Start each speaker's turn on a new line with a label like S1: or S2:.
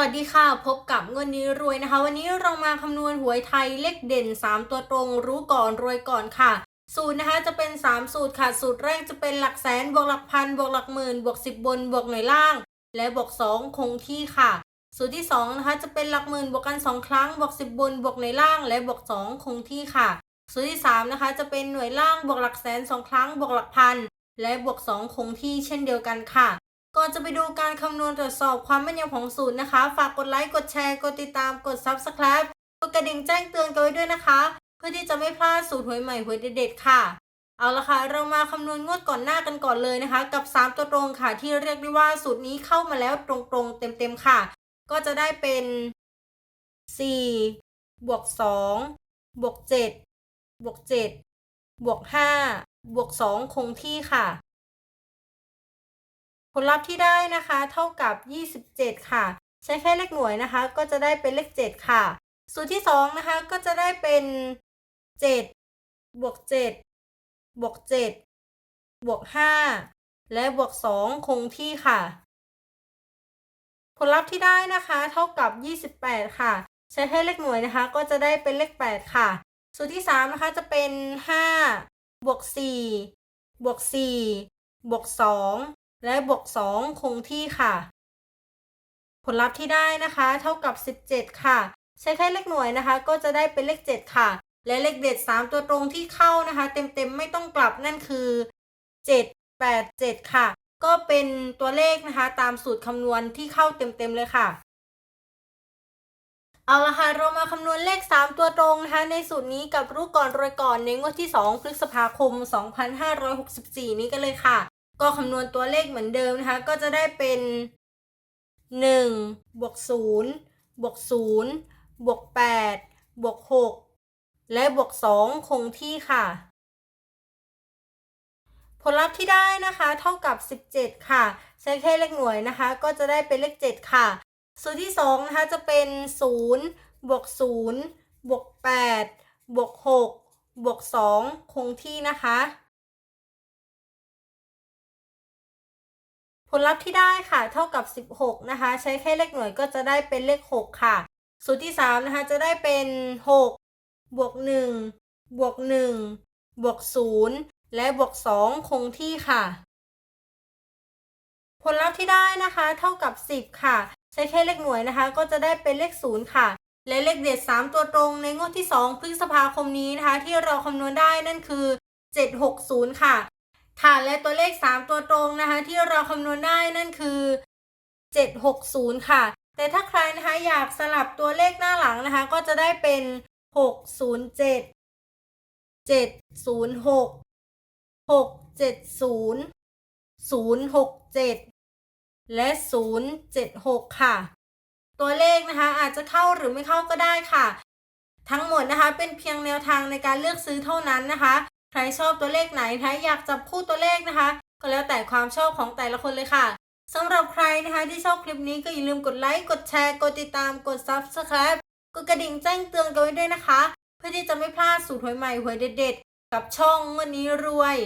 S1: วัสดีค่ะ พบกับเงินนี้รวยนะคะ วันนี้เรามาคำนวณหวยไทยเลขเด่น 3 ตัวตรง รู้ก่อนรวยก่อนค่ะ สูตรนะคะจะเป็น 3 สูตรค่ะ สูตรแรกจะเป็นหลักแสนบวกหลักพันบวกหลักหมื่นบวก10 บนบวกหน่วยล่าง และบวก 2 คงที่ค่ะ สูตรที่2นะคะจะเป็นหลักหมื่นบวกกัน 2 ครั้งบวก10 บนบวกหน่วยล่าง และบวก 2 คงที่ค่ะ สูตรที่3นะคะจะเป็นหน่วยล่างบวกหลักแสน 2 ครั้งบวกหลักพันและบวก 2 คงที่เช่นเดียวกันค่ะ ก่อนจะไปดูการคำนวณตรวจสอบความแม่นยำของสูตรนะคะ ฝากกดไลค์กดแชร์ กดติดตามกด Subscribe กดกระดิ่งแจ้งเตือนกันไว้ด้วยนะคะ เพื่อที่จะไม่พลาดสูตรหวยใหม่หวยเด็ดๆค่ะ เอาละค่ะ เรามาคำนวณงวดก่อนหน้ากันก่อนเลยนะคะ กับ 3 ตัวตรงค่ะ ที่เรียกได้ว่าสูตรนี้เข้ามาแล้วตรงๆ เต็มๆค่ะ ก็จะได้เป็น4บวก2บวก7บวก7บวก5บวก2คงที่ค่ะ ลลัพธ์ที่ได้นะคะเท่ากับ 27 ค่ะ ใช้แค่เลขหน่วยนะคะ ก็จะได้เป็นเลข 7 ค่ะ สูตรที่ 2 นะคะ ก็จะได้เป็น 7 บวก 7 บวก 7 บวก 5 และบวก 2 คงที่ค่ะ ผลลัพธ์ที่ได้นะคะ เท่ากับ 28 ค่ะ ใช้แค่เลขหน่วยนะคะ ก็จะได้เป็นเลข 8 ค่ะ สูตรที่ 3 นะคะ จะเป็น 5 บวก 4 บวก 4 บวก 2 และบวก 2 คงที่ค่ะ ผลลัพธ์ที่ได้นะคะ เท่ากับ 17 ค่ะ ใช้แค่เลขหน่วยนะคะ ก็จะได้เป็นเลข 7 ค่ะ และเลขเด็ด 3 ตัวตรงที่เข้านะคะ เต็มๆไม่ต้องกลับนั่นคือ 7 8 7 ค่ะ ก็เป็นตัวเลขนะคะ ตามสูตรคำนวณที่เข้าเต็มๆเลยค่ะเอาละค่ะเรามาคำนวณเลข 3 ตัวตรงนะคะในสูตรนี้กับรู้ก่อนรวยก่อนในงวดที่ 2 พฤษภาคม 2564 นี้กันเลยค่ะ ก็คำนวณตัวเลขเหมือนเดิมนะคะ ก็จะได้เป็น1บวก0บวก0บวก8บวก6และบวก2คงที่ค่ะ ผลลัพธ์ที่ได้นะคะ เท่ากับ 17 ค่ะ ใช้แค่เลขหน่วยนะคะ ก็จะได้เป็นเลข 7 ค่ะสูตรที่2นะคะจะเป็น0บวก0บวก8บวก6บวก2คงที่นะคะ ผลลัพธ์ที่ได้ค่ะเท่ากับ 16 นะคะ ใช้แค่เลขหน่วยก็จะได้เป็นเลข 6 ค่ะ สูตรที่ 3 นะคะ จะได้เป็น 6 บวก 1 บวก 1 บวก 0 และบวก 2 คงที่ค่ะ ผลลัพธ์ที่ได้นะคะ เท่ากับ 10 ค่ะ ใช้แค่เลขหน่วยนะคะ ก็จะได้เป็นเลข 0 ค่ะ และเลขเด็ด 3 ตัวตรงในงวดที่ 2 พฤษภาคมนี้นะคะ ที่เราคำนวณได้นั่นคือ 760 ค่ะ ค่ะและตัวเลข 3 ตัวตรงนะคะ ที่เราคำนวณได้นั่นคือ 760 ค่ะ แต่ถ้าใครนะคะอยากสลับตัวเลขหน้าหลังนะคะ ก็จะได้เป็น 607 706 670 067 และ 076 ค่ะ ตัวเลขนะคะอาจจะเข้าหรือไม่เข้าก็ได้ค่ะ ทั้งหมดนะคะเป็นเพียงแนวทางในการเลือกซื้อเท่านั้นนะคะ ใครชอบตัวเลขไหนใครอยากจับคู่ตัวเลขนะคะ ก็แล้วแต่ความชอบของแต่ละคนเลยค่ะสำหรับใครนะคะที่ชอบคลิปนี้ก็อย่าลืมกดไลค์กดแชร์กดติดตามกด Subscribe กดกระดิ่งแจ้งเตือนกันไว้ด้วยนะคะ เพื่อที่จะไม่พลาดสูตรหวยใหม่หวยเด็ดๆ กับช่องวันนี้รวย